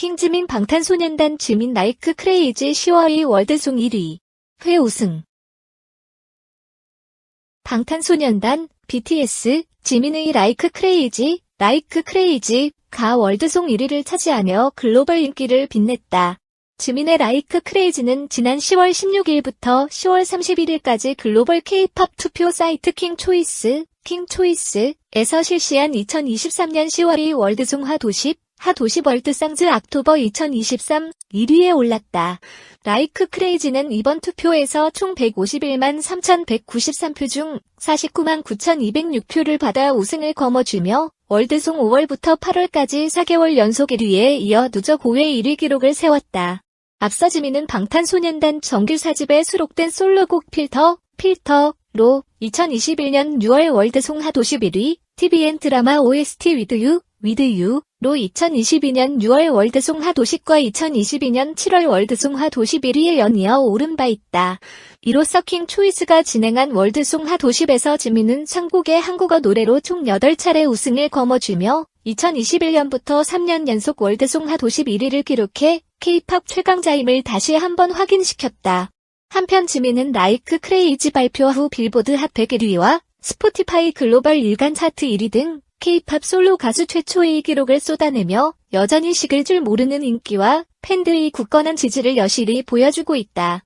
킹지민 방탄소년단 지민 라이크 크레이지 10월 월드송 1위. 회 우승. 방탄소년단 BTS 지민의 라이크 크레이지 라이크 크레이지 가 월드송 1위를 차지하며 글로벌 인기를 빛냈다. 지민의 라이크 크레이지는 지난 10월 16일부터 10월 31일까지 글로벌 K-팝 투표 사이트 킹 초이스, 킹 초이스에서 실시한 2023년 10월의 월드송 핫 50, 핫50 월드상즈 악토버 2023 1위에 올랐다. 라이크 크레이지는 이번 투표에서 총 151만 3,193표 중 49만 9,206표를 받아 우승을 거머쥐며 월드송 5월부터 8월까지 4개월 연속 1위에 이어 누적 5회 1위 기록을 세웠다. 앞서 지민은 방탄소년단 정규 4집에 수록된 솔로곡 필터, 필터로 2021년 6월 월드송 핫 51위, TVN 드라마 OST 위드 유, 위드 유로 2022년 6월 월드송 핫 50과 2022년 7월 월드송 핫 51위에 연이어 오른 바 있다. 이로써 킹 초이스가 진행한 월드송 핫 50에서 지민은 상곡의 한국어 노래로 총 8차례 우승을 거머쥐며 2021년부터 3년 연속 월드송 핫 51위를 기록해 K-팝 최강자임을 다시 한번 확인시켰다. 한편 지민은 라이크 크레이지 발표 후 빌보드 핫 101위와 스포티파이 글로벌 일간 차트 1위 등 K-팝 솔로 가수 최초의 기록을 쏟아내며 여전히 식을 줄 모르는 인기와 팬들의 굳건한 지지를 여실히 보여주고 있다.